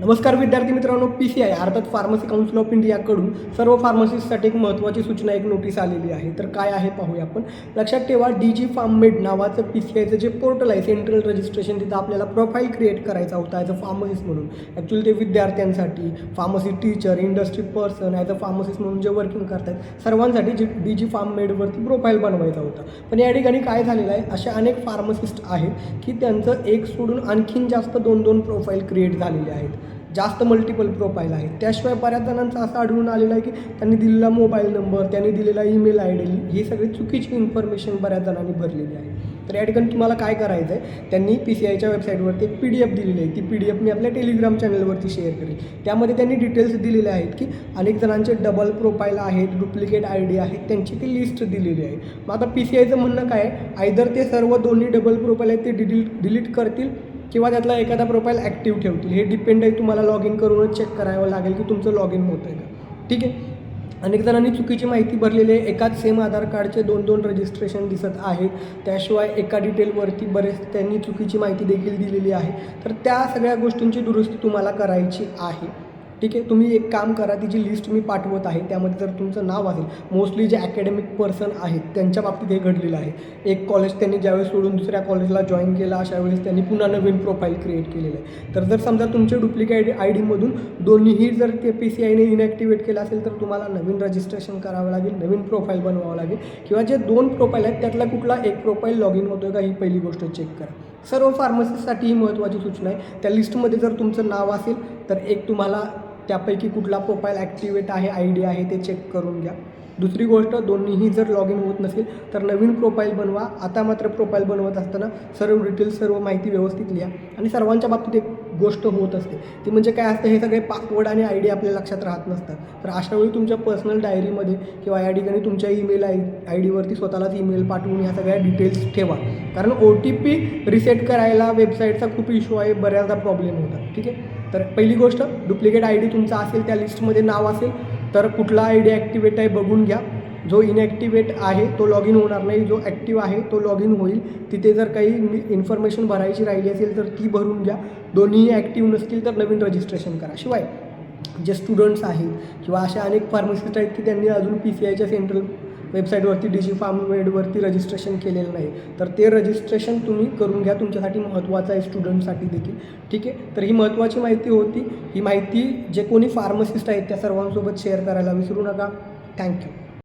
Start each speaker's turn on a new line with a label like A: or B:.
A: नमस्कार विद्यार्थी मित्रांनो पी सी आय अर्थात फार्मसी काउन्सिल ऑफ इंडियाकडून सर्व फार्मसिस्टसाठी एक महत्त्वाची सूचना एक नोटीस आलेली आहे. तर काय आहे पाहूया आपण. लक्षात ठेवा डी जी फार्म मेड नावाचं पी सी आयचं जे पोर्टल आहे सेंट्रल रजिस्ट्रेशन तिथं आपल्याला प्रोफाईल क्रिएट करायचा होता ॲज अ फार्मसिस्ट म्हणून. ॲक्च्युली ते विद्यार्थ्यांसाठी pharmacy teacher industry person as a pharmacist म्हणून जे वर्किंग करतात सर्वांसाठी जी डी जी फार्म मेडवरती प्रोफाईल बनवायचा होता. पण या ठिकाणी काय झालेलं आहे अशा अनेक फार्मसिस्ट आहेत की त्यांचं एक सोडून आणखीन जास्त दोन दोन प्रोफाईल क्रिएट झालेले आहेत. जास्त मल्टिपल प्रोफाईल आहेत. त्याशिवाय बऱ्याच जणांचं असं आढळून आलेलं आहे की त्यांनी दिलेला मोबाईल नंबर त्यांनी दिलेला ईमेल आय डी ही सगळी चुकीची इन्फॉर्मेशन बऱ्याच जणांनी भरलेली आहे. तर या ठिकाणी तुम्हाला काय करायचं आहे त्यांनी पी सी आयच्या वेबसाईटवरती एक पी डी एफ दिलेली आहे. ती पी डी एफ मी आपल्या टेलिग्राम चॅनलवरती शेअर करेन. त्यामध्ये त्यांनी डिटेल्स दिलेले आहेत की अनेक जणांचे डबल प्रोफाईल आहेत डुप्लिकेट आय डी आहेत त्यांची ती लिस्ट दिलेली आहे. मग आता पी सी आयचं म्हणणं काय आहे? आयदर ते सर्व दोन्ही डबल प्रोफाईल आहेत ते डिलीट डिलीट करतील किंवा त्यातला एखादा प्रोफाईल ॲक्टिव्ह ठेवतील. हे डिपेंड आहे तुम्हाला लॉग इन करूनच चेक करावं लागेल की तुमचं लॉग इन होतं आहे का. ठीक आहे? अनेक जणांनी चुकीची माहिती भरलेली आहे. एकाच सेम आधार कार्डचे दोन दोन रजिस्ट्रेशन दिसत आहेत. त्याशिवाय एका डिटेलवरती बरेच त्यांनी चुकीची माहिती देखील दिलेली आहे. तर त्या सगळ्या गोष्टींची दुरुस्ती तुम्हाला करायची आहे. ठीक आहे? तुम्ही एक काम करा ती जी लिस्ट मी पाठवत आहे त्यामध्ये जर तुमचं नाव असेल मोस्टली जे अकॅडमिक पर्सन आहेत त्यांच्या बाबतीत हे घडलेलं आहे. एक कॉलेज त्यांनी ज्यावेळेस सोडून दुसऱ्या कॉलेजला जॉईन केला अशा वेळेस त्यांनी पुन्हा नवीन प्रोफाईल क्रिएट केलेलं आहे. तर जर समजा तुमचे डुप्लिकेट आय डीमधून दोन्हीही जर ते पी सी आयने इनॅक्टिवेट केलं असेल तर तुम्हाला नवीन रजिस्ट्रेशन करावं लागेल नवीन प्रोफाईल बनवावं लागेल किंवा जे दोन प्रोफाईल आहेत त्यातला कुठला एक प्रोफाईल लॉग इन होतो आहे का ही पहिली गोष्ट चेक करा. सर्व फार्मसीसाठी ही महत्त्वाची सूचना आहे. त्या लिस्टमध्ये जर तुमचं नाव असेल तर एक तुम्हाला त्यापैकी कुठला प्रोफाईल ॲक्टिवेट आहे आय डी आहे ते चेक करून घ्या. दुसरी गोष्ट दोन्हीही जर लॉग इन होत नसेल तर नवीन प्रोफाईल बनवा. आता मात्र प्रोफाईल बनवत असताना सर्व डिटेल्स सर्व माहिती व्यवस्थित लिहा. आणि सर्वांच्या बाबतीत एक गोष्ट होत असते. ती म्हणजे काय असतं हे सगळे पासवर्ड आणि आय डी आपल्या लक्षात राहत नसतात. तर अशा वेळी तुमच्या पर्सनल डायरीमध्ये किंवा या ठिकाणी तुमच्या ईमेल आय आय डीवरती स्वतःलाच ईमेल पाठवून ह्या सगळ्या डिटेल्स ठेवा. कारण ओ टी पी रिसेट करायला वेबसाईटचा खूप इश्यू आहे बऱ्याचदा प्रॉब्लेम होतात. ठीक आहे? तर पहिली गोष्ट डुप्लिकेट आय डी तुमचा असेल त्या लिस्टमध्ये नाव असेल तर कुठला आय डी ॲक्टिवेट आहे बघून घ्या. जो इनॲक्टिवेट आहे तो लॉग इन होणार नाही. जो ॲक्टिव्ह आहे तो लॉग इन होईल. तिथे जर काही इन्फॉर्मेशन भरायची राहिली असेल तर ती भरून घ्या. दोन्ही ॲक्टिव्ह नसतील तर नवीन रजिस्ट्रेशन करा. शिवाय जे स्टुडंट्स आहेत किंवा अशा अनेक फार्मसिस्ट आहेत की त्यांनी अजून पी सी आयच्या सेंट्रल वेबसाईटवरती डिजी फार्म वेडवरती रजिस्ट्रेशन केलेलं नाही. तर ते रजिस्ट्रेशन तुम्ही करून घ्या. तुमच्यासाठी महत्त्वाचं आहे स्टुडंटसाठी देखील. ठीक आहे? तर ही महत्त्वाची माहिती होती. ही माहिती जे कोणी फार्मसिस्ट आहेत त्या सर्वांसोबत शेअर करायला विसरू नका. थँक्यू